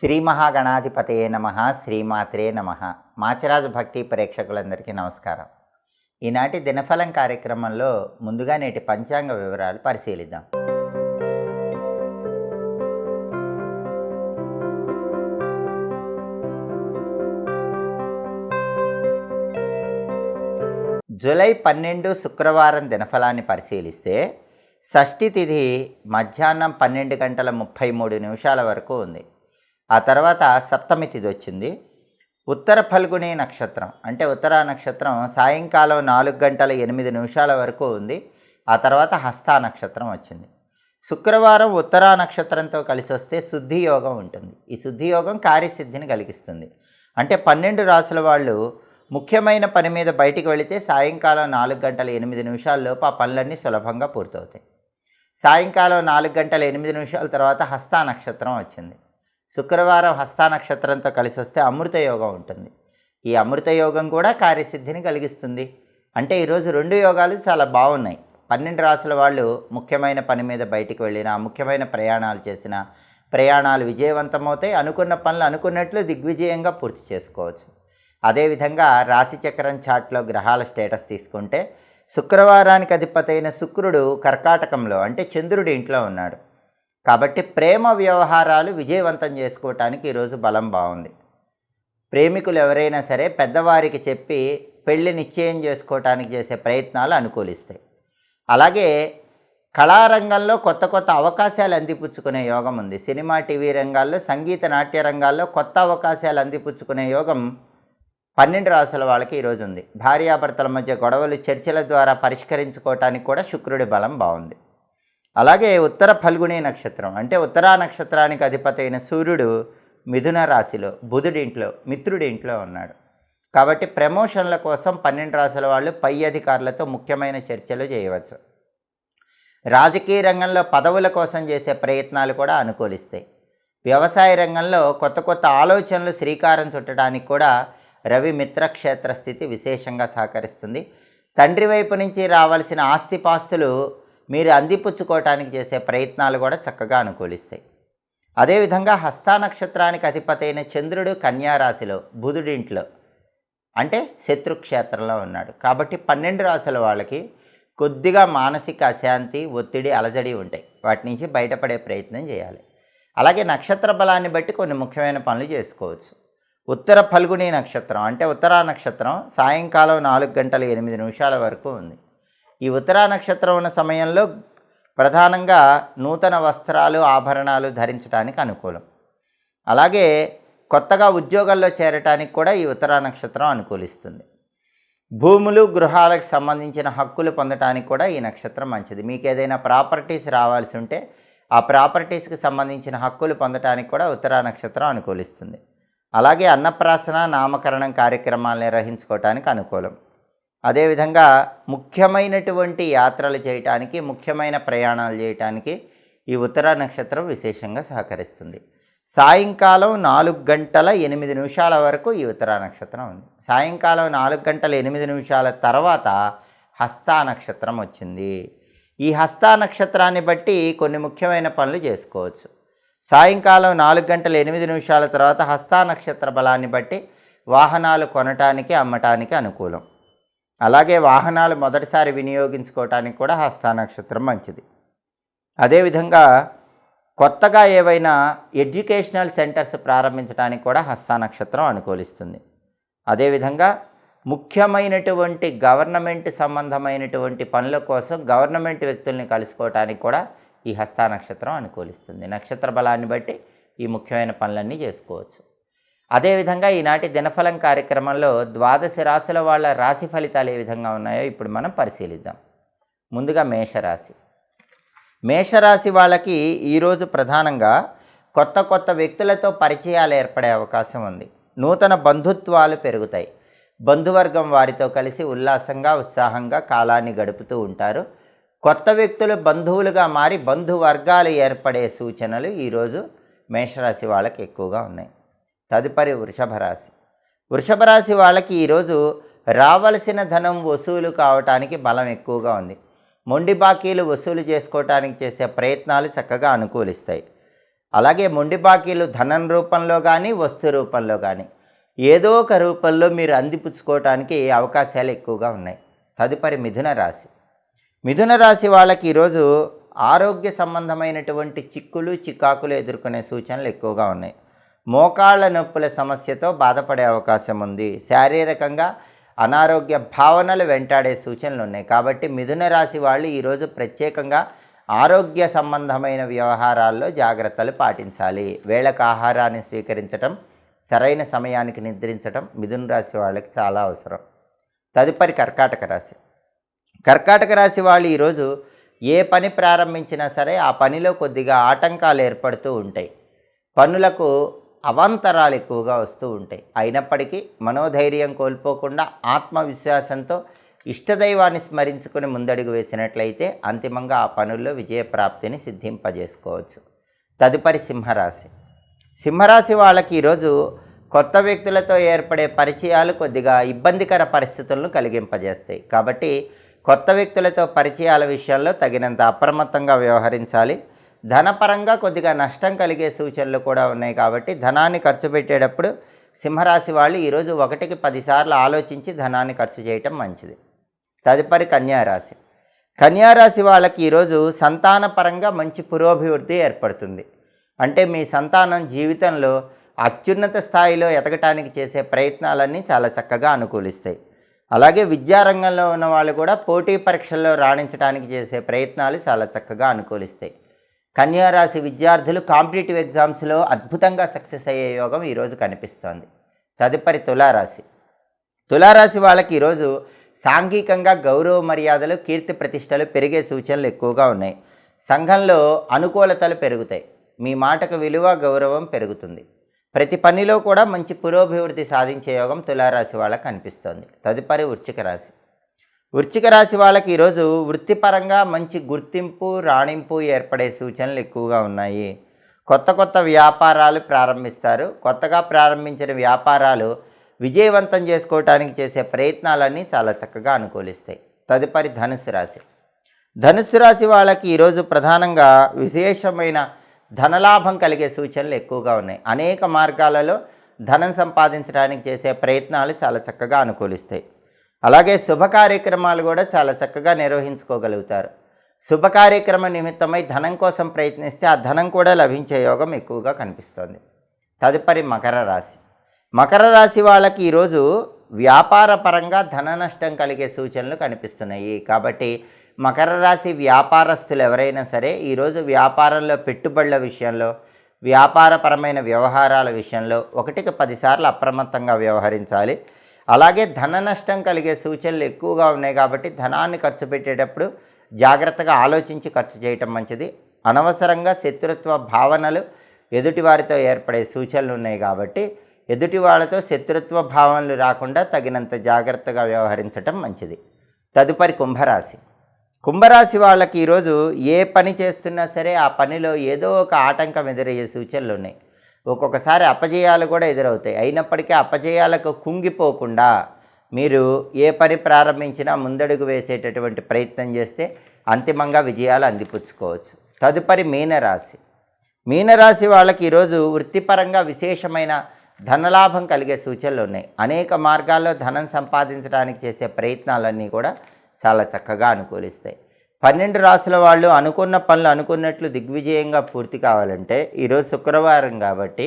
శ్రీ మహాగణాధిపతయే నమ శ్రీమాత్రే నమ. మాచరాజు భక్తి ప్రేక్షకులందరికీ నమస్కారం. ఈనాటి దినఫలం కార్యక్రమంలో ముందుగా నేటి పంచాంగ వివరాలు పరిశీలిద్దాం. జూలై పన్నెండు శుక్రవారం దినఫలాన్ని పరిశీలిస్తే షష్ఠి తిథి మధ్యాహ్నం పన్నెండు గంటల ముప్పై మూడు నిమిషాల వరకు ఉంది. ఆ తర్వాత సప్తమి తిథి వచ్చింది. ఉత్తర ఫల్గుని నక్షత్రం అంటే ఉత్తర నక్షత్రం సాయంకాలం నాలుగు గంటల ఎనిమిది నిమిషాల వరకు ఉంది. ఆ తర్వాత హస్తా నక్షత్రం వచ్చింది. శుక్రవారం ఉత్తర నక్షత్రంతో కలిసి వస్తే శుద్ధి యోగం ఉంటుంది. ఈ శుద్ధి యోగం కార్యసిద్ధిని కలిగిస్తుంది. అంటే పన్నెండు రాసుల వాళ్ళు ముఖ్యమైన పని మీద బయటికి వెళితే సాయంకాలం నాలుగు గంటల ఎనిమిది నిమిషాల్లోపు ఆ పనులన్నీ సులభంగా పూర్తవుతాయి. సాయంకాలం నాలుగు గంటల ఎనిమిది నిమిషాల తర్వాత హస్తా నక్షత్రం వచ్చింది. శుక్రవారం హస్తా నక్షత్రంతో కలిసి వస్తే అమృత యోగం ఉంటుంది. ఈ అమృత యోగం కూడా కార్యసిద్ధిని కలిగిస్తుంది. అంటే ఈరోజు రెండు యోగాలు చాలా బాగున్నాయి. పన్నెండు రాసుల వాళ్ళు ముఖ్యమైన పని మీద బయటికి వెళ్ళినా ముఖ్యమైన ప్రయాణాలు చేసిన ప్రయాణాలు విజయవంతమవుతాయి. అనుకున్న పనులు అనుకున్నట్లు దిగ్విజయంగా పూర్తి చేసుకోవచ్చు. అదేవిధంగా రాశిచక్రం చాట్లో గ్రహాల స్టేటస్ తీసుకుంటే శుక్రవారానికి అధిపతైన శుక్రుడు కర్కాటకంలో అంటే చంద్రుడి ఇంట్లో ఉన్నాడు. కాబట్టి ప్రేమ వ్యవహారాలు విజయవంతం చేసుకోవటానికి ఈరోజు బలం బాగుంది. ప్రేమికులు ఎవరైనా సరే పెద్దవారికి చెప్పి పెళ్ళి నిశ్చయం చేసుకోవటానికి చేసే ప్రయత్నాలు అనుకూలిస్తాయి. అలాగే కళారంగంలో కొత్త కొత్త అవకాశాలు అందిపుచ్చుకునే యోగం ఉంది. సినిమా టీవీ రంగాల్లో సంగీత నాట్య రంగాల్లో కొత్త అవకాశాలు అందిపుచ్చుకునే యోగం పన్నెండు రాసుల వాళ్ళకి ఈరోజు ఉంది. భార్యాభర్తల మధ్య గొడవలు చర్చల ద్వారా పరిష్కరించుకోవటానికి కూడా శుక్రుడి బలం బాగుంది. అలాగే ఉత్తర ఫల్గుణి నక్షత్రం అంటే ఉత్తరా నక్షత్రానికి అధిపతి అయిన సూర్యుడు మిథున రాశిలో బుధుడింట్లో మిత్రుడింట్లో ఉన్నాడు. కాబట్టి ప్రమోషన్ల కోసం పన్నెండు రాసుల వాళ్ళు పై అధికారులతో ముఖ్యమైన చర్చలు చేయవచ్చు. రాజకీయ రంగంలో పదవుల కోసం చేసే ప్రయత్నాలు కూడా అనుకూలిస్తాయి. వ్యవసాయ రంగంలో కొత్త కొత్త ఆలోచనలు శ్రీకారం చుట్టడానికి కూడా రవి మిత్రక్షేత్ర స్థితి విశేషంగా సహకరిస్తుంది. తండ్రి వైపు నుంచి రావాల్సిన ఆస్తిపాస్తులు మీరు అందిపుచ్చుకోవటానికి చేసే ప్రయత్నాలు కూడా చక్కగా అనుకూలిస్తాయి. అదేవిధంగా హస్తానక్షత్రానికి అధిపతి అయిన చంద్రుడు కన్యారాశిలో బుధుడింట్లో అంటే శత్రుక్షేత్రంలో ఉన్నాడు. కాబట్టి పన్నెండు రాశుల వాళ్ళకి కొద్దిగా మానసిక అశాంతి ఒత్తిడి అలజడి ఉంటాయి. వాటి నుంచి బయటపడే ప్రయత్నం చేయాలి. అలాగే నక్షత్ర బలాన్ని బట్టి కొన్ని ముఖ్యమైన పనులు చేసుకోవచ్చు. ఉత్తర ఫల్గుని నక్షత్రం అంటే ఉత్తరా నక్షత్రం సాయంకాలం నాలుగు గంటల ఎనిమిది నిమిషాల వరకు ఉంది. ఈ ఉత్తరా నక్షత్రం ఉన్న సమయంలో ప్రధానంగా నూతన వస్త్రాలు ఆభరణాలు ధరించడానికి అనుకూలం. అలాగే కొత్తగా ఉద్యోగాల్లో చేరటానికి కూడా ఈ ఉత్తరా నక్షత్రం అనుకూలిస్తుంది. భూములు గృహాలకు సంబంధించిన హక్కులు పొందటానికి కూడా ఈ నక్షత్రం మంచిది. మీకు ఏదైనా ప్రాపర్టీస్ రావాల్సి ఉంటే ఆ ప్రాపర్టీస్కి సంబంధించిన హక్కులు పొందటానికి కూడా ఉత్తరా నక్షత్రం అనుకూలిస్తుంది. అలాగే అన్నప్రాసన నామకరణం కార్యక్రమాలు నిర్వహించుకోవటానికి అనుకూలం. అదేవిధంగా ముఖ్యమైనటువంటి యాత్రలు చేయటానికి ముఖ్యమైన ప్రయాణాలు చేయటానికి ఈ ఉత్తర నక్షత్రం విశేషంగా సహకరిస్తుంది. సాయంకాలం నాలుగు గంటల ఎనిమిది నిమిషాల వరకు ఈ ఉత్తర నక్షత్రం ఉంది. సాయంకాలం నాలుగు గంటల ఎనిమిది నిమిషాల తర్వాత హస్తా నక్షత్రం వచ్చింది. ఈ హస్తా నక్షత్రాన్ని బట్టి కొన్ని ముఖ్యమైన పనులు చేసుకోవచ్చు. సాయంకాలం నాలుగు గంటల ఎనిమిది నిమిషాల తర్వాత హస్తా నక్షత్ర బలాన్ని బట్టి వాహనాలు కొనటానికి అమ్మటానికి అనుకూలం. అలాగే వాహనాలు మొదటిసారి వినియోగించుకోవటానికి కూడా హస్తా నక్షత్రం మంచిది. అదేవిధంగా కొత్తగా ఏవైనా ఎడ్యుకేషనల్ సెంటర్స్ ప్రారంభించడానికి కూడా హస్తా నక్షత్రం అనుకూలిస్తుంది. అదేవిధంగా ముఖ్యమైనటువంటి గవర్నమెంట్ సంబంధమైనటువంటి పనుల కోసం గవర్నమెంట్ వ్యక్తుల్ని కలుసుకోవటానికి కూడా ఈ హస్తా నక్షత్రం అనుకూలిస్తుంది. నక్షత్ర బలాన్ని బట్టి ఈ ముఖ్యమైన పనులన్నీ చేసుకోవచ్చు. అదేవిధంగా ఈనాటి దినఫలం కార్యక్రమంలో ద్వాదశ రాశుల వాళ్ళ రాశి ఫలితాలు ఏ విధంగా ఉన్నాయో ఇప్పుడు మనం పరిశీలిద్దాం. ముందుగా మేషరాశి. మేషరాశి వాళ్ళకి ఈరోజు ప్రధానంగా కొత్త కొత్త వ్యక్తులతో పరిచయాలు ఏర్పడే అవకాశం ఉంది. నూతన బంధుత్వాలు పెరుగుతాయి. బంధువర్గం వారితో కలిసి ఉల్లాసంగా ఉత్సాహంగా కాలాన్ని గడుపుతూ ఉంటారు. కొత్త వ్యక్తులు బంధువులుగా మారి బంధువర్గాలు ఏర్పడే సూచనలు ఈరోజు మేషరాశి వాళ్ళకి ఎక్కువగా ఉన్నాయి. తదుపరి వృషభ రాశి వృషభ రాశి వాళ్ళకి ఈరోజు రావలసిన ధనం వసూలు కావటానికి బలం ఎక్కువగా ఉంది. మొండి బాకీలు వసూలు చేసుకోవటానికి చేసే ప్రయత్నాలు చక్కగా అనుకూలిస్తాయి. అలాగే మొండి బాకీలు ధనం రూపంలో కానీ వస్తు రూపంలో కానీ ఏదో ఒక రూపంలో మీరు అందిపుచ్చుకోవటానికి అవకాశాలు ఎక్కువగా ఉన్నాయి. తదుపరి మిథున రాశి. మిథున రాశి వాళ్ళకి ఈరోజు ఆరోగ్య సంబంధమైనటువంటి చిక్కులు చికాకులు ఎదుర్కొనే సూచనలు ఎక్కువగా ఉన్నాయి. మోకాళ్ళ నొప్పుల సమస్యతో బాధపడే అవకాశం ఉంది. శారీరకంగా అనారోగ్య భావనలు వెంటాడే సూచనలు ఉన్నాయి. కాబట్టి మిథున రాశి వాళ్ళు ఈరోజు ప్రత్యేకంగా ఆరోగ్య సంబంధమైన వ్యవహారాల్లో జాగ్రత్తలు పాటించాలి. వేళకు ఆహారాన్ని స్వీకరించటం సరైన సమయానికి నిద్రించటం మిథున రాశి వాళ్ళకి చాలా అవసరం. తదుపరి కర్కాటక రాశి. కర్కాటక రాశి వాళ్ళు ఈరోజు ఏ పని ప్రారంభించినా సరే ఆ పనిలో కొద్దిగా ఆటంకాలు ఏర్పడుతూ ఉంటాయి. పనులకు అవాంతరాలు ఎక్కువగా వస్తూ ఉంటాయి. అయినప్పటికీ మనోధైర్యం కోల్పోకుండా ఆత్మవిశ్వాసంతో ఇష్టదైవాన్ని స్మరించుకుని ముందడుగు వేసినట్లయితే అంతిమంగా ఆ పనుల్లో విజయప్రాప్తిని సిద్ధింపజేసుకోవచ్చు. తదుపరి సింహరాశి. సింహరాశి వాళ్ళకి ఈరోజు కొత్త వ్యక్తులతో ఏర్పడే పరిచయాలు కొద్దిగా ఇబ్బందికర పరిస్థితులను కలిగింపజేస్తాయి. కాబట్టి కొత్త వ్యక్తులతో పరిచయాల విషయంలో తగినంత అప్రమత్తంగా వ్యవహరించాలి. ధనపరంగా కొద్దిగా నష్టం కలిగే సూచనలు కూడా ఉన్నాయి కాబట్టి ధనాన్ని ఖర్చు పెట్టేటప్పుడు సింహరాశి వాళ్ళు ఈరోజు ఒకటికి పదిసార్లు ఆలోచించి ధనాన్ని ఖర్చు చేయటం మంచిది. తదుపరి కన్యారాశి. కన్యారాశి వాళ్ళకి ఈరోజు సంతానపరంగా మంచి పురోభివృద్ధి ఏర్పడుతుంది. అంటే మీ సంతానం జీవితంలో అత్యున్నత స్థాయిలో ఎదగటానికి చేసే ప్రయత్నాలన్నీ చాలా చక్కగా అనుకూలిస్తాయి. అలాగే విద్యారంగంలో ఉన్న వాళ్ళు కూడా పోటీ పరీక్షల్లో రాణించడానికి చేసే ప్రయత్నాలు చాలా చక్కగా అనుకూలిస్తాయి. కన్యారాశి విద్యార్థులు కాంపిటేటివ్ ఎగ్జామ్స్లో అద్భుతంగా సక్సెస్ అయ్యే యోగం ఈరోజు కనిపిస్తోంది. తదుపరి తులారాశి. తులారాశి వాళ్ళకి ఈరోజు సాంఘికంగా గౌరవ మర్యాదలు కీర్తి ప్రతిష్టలు పెరిగే సూచనలు ఎక్కువగా ఉన్నాయి. సంఘంలో అనుకూలతలు పెరుగుతాయి. మీ మాటకు విలువ గౌరవం పెరుగుతుంది. ప్రతి పనిలో కూడా మంచి పురోభివృద్ధి సాధించే యోగం తులారాశి వాళ్ళకి కనిపిస్తోంది తదుపరి వృచ్చిక రాశి. వృశ్చిక రాశి వాళ్ళకి ఈరోజు వృత్తిపరంగా మంచి గుర్తింపు రాణింపు ఏర్పడే సూచనలు ఎక్కువగా ఉన్నాయి. కొత్త కొత్త వ్యాపారాలు ప్రారంభిస్తారు. కొత్తగా ప్రారంభించిన వ్యాపారాలు విజయవంతం చేసుకోవటానికి చేసే ప్రయత్నాలన్నీ చాలా చక్కగా అనుకూలిస్తాయి. తదుపరి ధనుసు రాశి. ధనుసు రాశి వాళ్ళకి ఈరోజు ప్రధానంగా విశేషమైన ధనలాభం కలిగే సూచనలు ఎక్కువగా ఉన్నాయి. అనేక మార్గాలలో ధనం సంపాదించడానికి చేసే ప్రయత్నాలు చాలా చక్కగా అనుకూలిస్తాయి. అలాగే శుభ కార్యక్రమాలు కూడా చాలా చక్కగా నిర్వహించుకోగలుగుతారు. శుభ కార్యక్రమ నిమిత్తమై ధనం కోసం ప్రయత్నిస్తే ఆ ధనం కూడా లభించే యోగం ఎక్కువగా కనిపిస్తోంది. తదుపరి మకర రాశి. మకర రాశి వాళ్ళకి ఈరోజు వ్యాపార పరంగా ధన నష్టం కలిగే సూచనలు కనిపిస్తున్నాయి. కాబట్టి మకర రాశి వ్యాపారస్తులు ఎవరైనా సరే ఈరోజు వ్యాపారంలో పెట్టుబడుల విషయంలో వ్యాపారపరమైన వ్యవహారాల విషయంలో ఒకటికి పదిసార్లు అప్రమత్తంగా వ్యవహరించాలి. అలాగే ధన నష్టం కలిగే సూచనలు ఎక్కువగా ఉన్నాయి కాబట్టి ధనాన్ని ఖర్చు పెట్టేటప్పుడు జాగ్రత్తగా ఆలోచించి ఖర్చు చేయటం మంచిది. అనవసరంగా శత్రుత్వ భావనలు ఎదుటివారితో ఏర్పడే సూచనలు ఉన్నాయి కాబట్టి ఎదుటి వాళ్ళతో శత్రుత్వ భావనలు రాకుండా తగినంత జాగ్రత్తగా వ్యవహరించటం మంచిది. తదుపరి కుంభరాశి. కుంభరాశి వాళ్ళకి ఈరోజు ఏ పని చేస్తున్నా సరే ఆ పనిలో ఏదో ఒక ఆటంకం ఎదురయ్యే సూచనలు ఉన్నాయి. ఒక్కొక్కసారి అపజయాలు కూడా ఎదురవుతాయి. అయినప్పటికీ అపజయాలకు కుంగిపోకుండా మీరు ఏ పని ప్రారంభించినా ముందడుగు వేసేటటువంటి ప్రయత్నం చేస్తే అంతిమంగా విజయాలు అందిపుచ్చుకోవచ్చు. తదుపరి మీనరాశి. మీనరాశి వాళ్ళకి ఈరోజు వృత్తిపరంగా విశేషమైన ధనలాభం కలిగే సూచనలు ఉన్నాయి. అనేక మార్గాల్లో ధనం సంపాదించడానికి చేసే ప్రయత్నాలన్నీ కూడా చాలా చక్కగా అనుకూలిస్తాయి. పన్నెండు రాసుల వాళ్ళు అనుకున్న పనులు అనుకున్నట్లు దిగ్విజయంగా పూర్తి కావాలంటే ఈరోజు శుక్రవారం కాబట్టి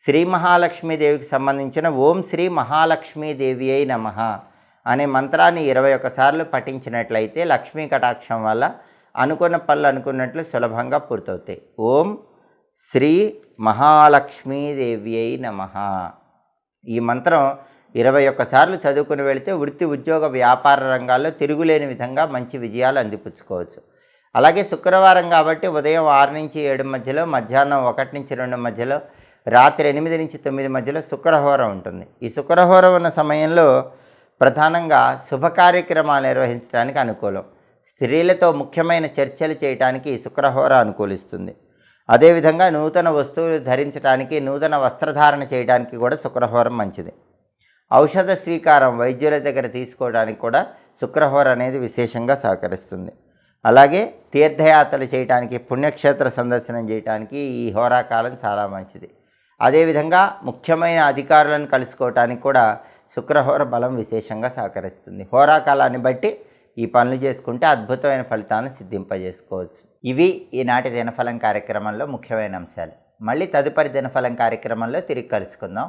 శ్రీ మహాలక్ష్మీదేవికి సంబంధించిన ఓం శ్రీ మహాలక్ష్మీదేవి అయి నమ అనే మంత్రాన్ని ఇరవై ఒకసార్లు పఠించినట్లయితే లక్ష్మీ కటాక్షం వల్ల అనుకున్న పనులు అనుకున్నట్లు సులభంగా పూర్తవుతాయి. ఓం శ్రీ మహాలక్ష్మీదేవి అయి నమ. ఈ మంత్రం ఇరవై ఒక్కసార్లు చదువుకుని వెళితే వృత్తి ఉద్యోగ వ్యాపార రంగాల్లో తిరుగులేని విధంగా మంచి విజయాలు అందిపుచ్చుకోవచ్చు. అలాగే శుక్రవారం కాబట్టి ఉదయం ఆరు నుంచి ఏడు మధ్యలో మధ్యాహ్నం ఒకటి నుంచి రెండు మధ్యలో రాత్రి ఎనిమిది నుంచి తొమ్మిది మధ్యలో శుక్రహోరం ఉంటుంది. ఈ శుక్రహోరం ఉన్న సమయంలో ప్రధానంగా శుభ కార్యక్రమాలు నిర్వహించడానికి అనుకూలం. స్త్రీలతో ముఖ్యమైన చర్చలు చేయడానికి ఈ శుక్రహోర అనుకూలిస్తుంది. అదేవిధంగా నూతన వస్తువులు ధరించడానికి నూతన వస్త్రధారణ చేయడానికి కూడా శుక్రహోరం మంచిది. ఔషధ స్వీకారం వైద్యుల దగ్గర తీసుకోవడానికి కూడా శుక్రహోర అనేది విశేషంగా సహకరిస్తుంది. అలాగే తీర్థయాత్రలు చేయడానికి పుణ్యక్షేత్ర సందర్శనం చేయడానికి ఈ హోరాకాలం చాలా మంచిది. అదేవిధంగా ముఖ్యమైన అధికారులను కలుసుకోవటానికి కూడా శుక్రహోర బలం విశేషంగా సహకరిస్తుంది. హోరాకాలాన్ని బట్టి ఈ పనులు చేసుకుంటే అద్భుతమైన ఫలితాలను సిద్ధింపజేసుకోవచ్చు. ఇవి ఈనాటి దినఫలం కార్యక్రమంలో ముఖ్యమైన అంశాలు. మళ్ళీ తదుపరి దినఫలం కార్యక్రమంలో తిరిగి కలుసుకుందాం.